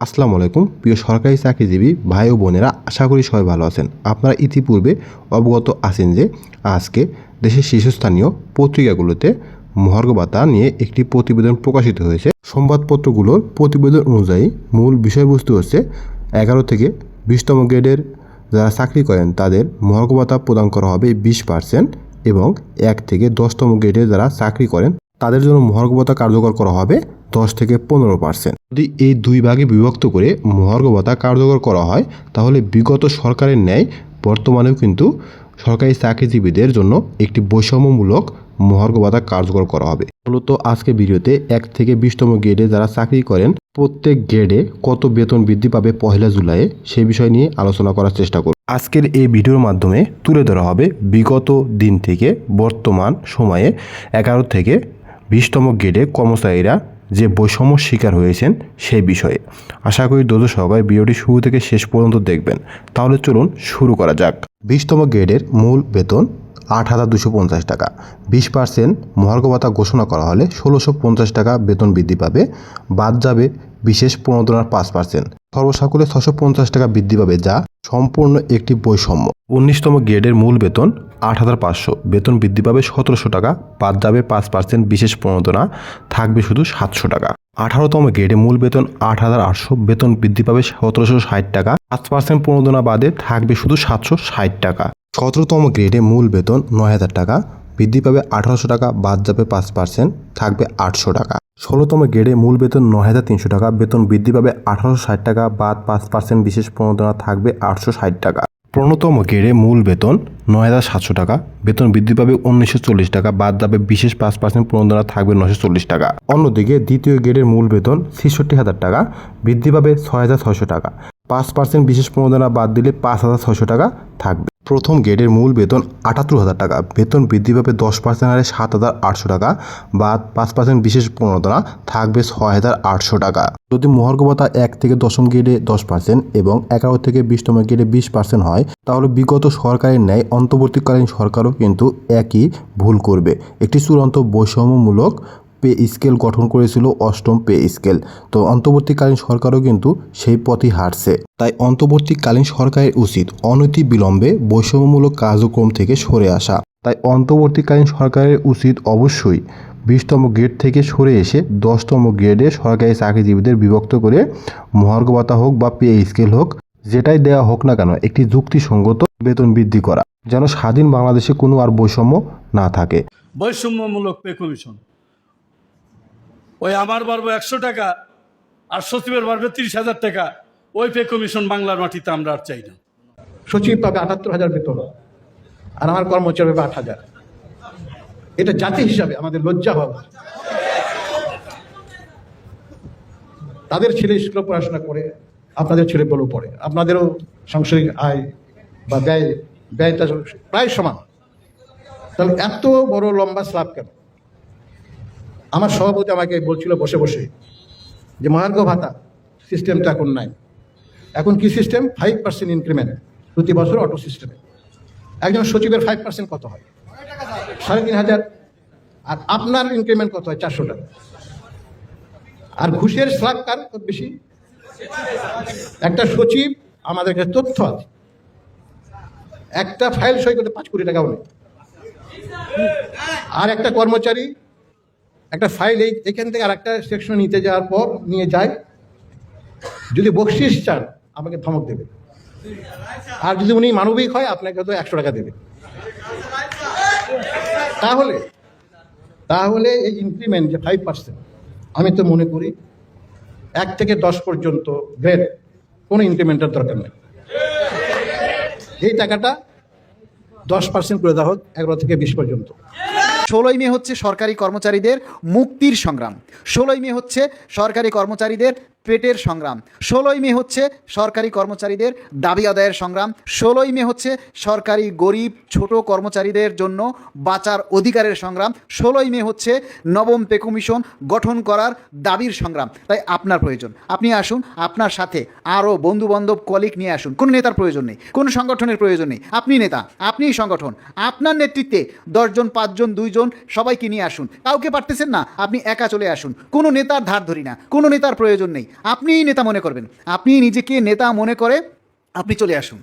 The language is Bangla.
আসসালামু আলাইকুম। প্রিয় সরকারি চাকরিজীবী ভাই ও বোনেরা, আশা করি সবাই ভালো আছেন। আপনারা ইতিপূর্বে অবগত আছেন যে, আজকে দেশের শীর্ষস্থানীয় পত্রিকাগুলোতে মহার্ঘ ভাতা নিয়ে একটি প্রতিবেদন প্রকাশিত হয়েছে। সংবাদপত্রগুলোর প্রতিবেদন অনুযায়ী মূল বিষয়বস্তু হচ্ছে, এগারো থেকে বিশতম গ্রেডের যারা চাকরি করেন, তাদের মহার্ঘ ভাতা প্রদান করা হবে বিশ পার্সেন্ট এবং এক থেকে দশতম গ্রেডে যারা চাকরি করেন, তাদের জন্য মহার্ঘ ভাতা কার্যকর করা হবে দশ থেকে পনেরো পার্সেন্ট। যদি এই দুই ভাগে বিভক্ত করে মহার্ঘ ভাতা কার্যকর করা হয়, তাহলে বিগত সরকারের ন্যায় বর্তমানেও কিন্তু সরকারি চাকরিজীবীদের জন্য একটি বৈষম্যমূলক মহার্ঘ ভাতা কার্যকর করা হবে। মূলত আজকে ভিডিওতে এক থেকে বিশতম গ্রেডে যারা চাকরি করেন, প্রত্যেক গ্রেডে কত বেতন বৃদ্ধি পাবে পহেলা জুলাইয়ে সেই বিষয় নিয়ে আলোচনা করার চেষ্টা করব। আজকের এই ভিডিওর মাধ্যমে তুলে ধরা হবে বিগত দিন থেকে বর্তমান সময়ে এগারো থেকে বিশতম গ্রেডে কর্মচারীরা যে বৈষম্য শিকার হয়েছেন সেই বিষয়ে। আশা করি দোজ সবাই ভিডিওটি শুরু থেকে শেষ পর্যন্ত দেখবেন। তাহলে চলুন শুরু করা যাক। বিশতম গ্রেডের মূল বেতন আট হাজার দুশো পঞ্চাশ টাকা। বিশ পার্সেন্ট মহার্ঘ ভাতা ঘোষণা করা হলে ষোলোশো পঞ্চাশ টাকা বেতন বৃদ্ধি পাবে। বাদ যাবে বিশেষ প্রণোদনার পাঁচ পার্সেন্ট সর্বসাকুলে ছশো পঞ্চাশ টাকা বৃদ্ধি পাবে যা সম্পূর্ণ একটি বৈষম্য। উনিশতম গ্রেডের মূল বেতন আট হাজার পাঁচশো। বেতন বৃদ্ধি পাবে সতেরোশো টাকা, বাদ যাবে পাঁচ পার্সেন্ট বিশেষ প্রণোদনা, থাকবে শুধু সাতশো টাকা। আঠারোতম গ্রেডে মূল বেতন আট হাজার আটশো। বেতন বৃদ্ধি পাবে সতেরোশো ষাট টাকা, পাঁচ পার্সেন্ট প্রণোদনা বাদে থাকবে শুধু সাতশো ষাট টাকা। সতেরোতম গ্রেডে মূল বেতন নয় হাজার টাকা বৃদ্ধি পাবে আঠারোশো টাকা, বাদ যাবে পাঁচ পার্সেন্ট থাকবে আটশো টাকা। ষোলোতম গ্রেডে মূল বেতন নয় হাজার তিনশো টাকা, বেতন বৃদ্ধি পাবে আঠারোশো ষাট টাকা, বাদ পাঁচ পার্সেন্ট বিশেষ প্রণোদনা থাকবে আটশো ষাট টাকা। প্রণতম গ্রেডে মূল বেতন নয় হাজার সাতশো টাকা, বেতন বৃদ্ধি পাবে উনিশশো চল্লিশ টাকা, বাদ যাবে বিশেষ পাঁচ পার্সেন্ট প্রণোদনা থাকবে নশো চল্লিশ টাকা। অন্যদিকে দ্বিতীয় গ্রেডের মূল বেতন ছেষট্টি হাজার টাকা, বৃদ্ধি পাবে ছয় হাজার ছয়শো টাকা। পাঁচ পার্সেন্ট বিশেষ প্রণোদনা বাদ দিলে পাঁচ হাজার ছয়শো টাকা থাকবে। প্রথম গ্রেডের মূল বেতন আটাত্তর হাজার টাকা। বেতন বৃদ্ধি পাবে দশ পার্সেন্ট হারে সাত হাজার আটশো টাকা বা পাঁচ পার্সেন্ট বিশেষ প্রণোদনা থাকবে ছয় হাজার আটশো টাকা। যদি মহার্ঘ ভাতা এক থেকে দশম গ্রেডে দশ পার্সেন্ট এবং এগারো থেকে বিশতম গ্রেডে বিশ পার্সেন্ট হয়, তাহলে বিগত সরকারের ন্যায় অন্তর্বর্তীকালীন সরকারও কিন্তু একই ভুল করবে। একটি চূড়ান্ত বৈষম্যমূলক পে স্কেল গঠন করেছিল অষ্টম পে স্কেল। তো অন্তর্বর্তীকালীন সরকারও কিন্তু সেই পথই হাঁটছে। তাই অন্তর্বর্তীকালীন সরকারের উচিত অনতি বিলম্বে বৈষম্যমূলক কার্যক্রম থেকে সরে আসা। তাই অন্তর্বর্তীকালীন সরকারের উচিত অবশ্যই বিশতম গ্রেড থেকে সরে এসে দশতম গ্রেডে সরকারি চাকরিজীবীদের বিভক্ত করে মহার্ঘ ভাতা হোক বা পে স্কেল হোক, যেটাই দেওয়া হোক না কেন, একটি যুক্তিসঙ্গত বেতন বৃদ্ধি করা, যেন স্বাধীন বাংলাদেশে কোনো আর বৈষম্য না থাকে। বৈষম্যমূলক পে কমিশন। ওই আমার বাড়বো একশো টাকা আর সচিবের বাড়বে তিরিশ হাজার টাকা। ওই পে কমিশন বাংলার মাটিতে আমরা আর চাই না। সচিব পাবে আটাত্তর হাজার বেতন আর আমার কর্মচারী পাবে আট হাজার। এটা জাতি হিসাবে আমাদের লজ্জা হওয়া তাদের ছেলে স্কুলে পড়াশোনা করে, আপনাদের ছেলে বলেও পড়ে, আপনাদেরও সাংসারিক আয় বা ব্যয়, ব্যয়টা প্রায় সমান। তাহলে এত বড় লম্বা স্ল্যাব কেন? আমার সভাপতি আমাকে বলছিল বসে বসে। যে মহার্ঘ ভাতা সিস্টেমটা এখন নাই। এখন কি সিস্টেম ফাইভ পার্সেন্ট ইনক্রিমেন্ট প্রতি বছর অটো সিস্টেমে একজন সচিবের ফাইভ পার্সেন্ট কত হয়? সাড়ে তিন হাজার। আর আপনার ইনক্রিমেন্ট কত হয়? চারশো টাকা। আর ঘুষের স্ল্যাব কার কত বেশি? একটা সচিব, আমাদের কাছে তথ্য আছে। একটা ফাইল সই করতে পাঁচ কোটি টাকাও নেই। আর একটা কর্মচারী একটা ফাইল এই এখান থেকে আর একটা সেকশন নিতে যাওয়ার পর নিয়ে যায় যদি বকশিস চান, আমাকে ধমক দেবে। আর যদি উনি মানবিক হয়, আপনাকে তো একশো টাকা দেবে। তাহলে তাহলে এই ইনক্রিমেন্ট যে ফাইভ পার্সেন্ট আমি তো মনে করি এক থেকে দশ পর্যন্ত গ্রেড কোনো ইনক্রিমেন্টের দরকার নেই। এই টাকাটা দশ পার্সেন্ট করে দেওয়া হোক, এগারো থেকে বিশ পর্যন্ত। ষোলোই মে হচ্ছে সরকারি কর্মচারীদের মুক্তির সংগ্রাম। ষোলোই মে হচ্ছে সরকারি কর্মচারীদের পেটের সংগ্রাম। ষোলোই মে হচ্ছে সরকারি কর্মচারীদের দাবি আদায়ের সংগ্রাম। ষোলোই মে হচ্ছে সরকারি গরিব, ছোট কর্মচারীদের জন্য বাঁচার অধিকারের সংগ্রাম। ষোলোই মে হচ্ছে নবম পে কমিশন গঠন করার দাবির সংগ্রাম। তাই আপনার প্রয়োজন। আপনি আসুন, আপনার সাথে আরও বন্ধু বান্ধব কলিগ নিয়ে আসুন। কোনো নেতার প্রয়োজন নেই, কোনো সংগঠনের প্রয়োজন নেই। আপনি নেতা, আপনিই সংগঠন। আপনার নেতৃত্বে দশজন, পাঁচজন, দুইজন সবাইকে নিয়ে আসুন। কাউকে পারতেছেন না, আপনি একা চলে আসুন। কোনো নেতার ধার ধরি না, কোনো নেতার প্রয়োজন নেই। আপনিই নেতা মনে করবেন। আপনি নিজেকে নেতা মনে করে আপনি চলে আসুন।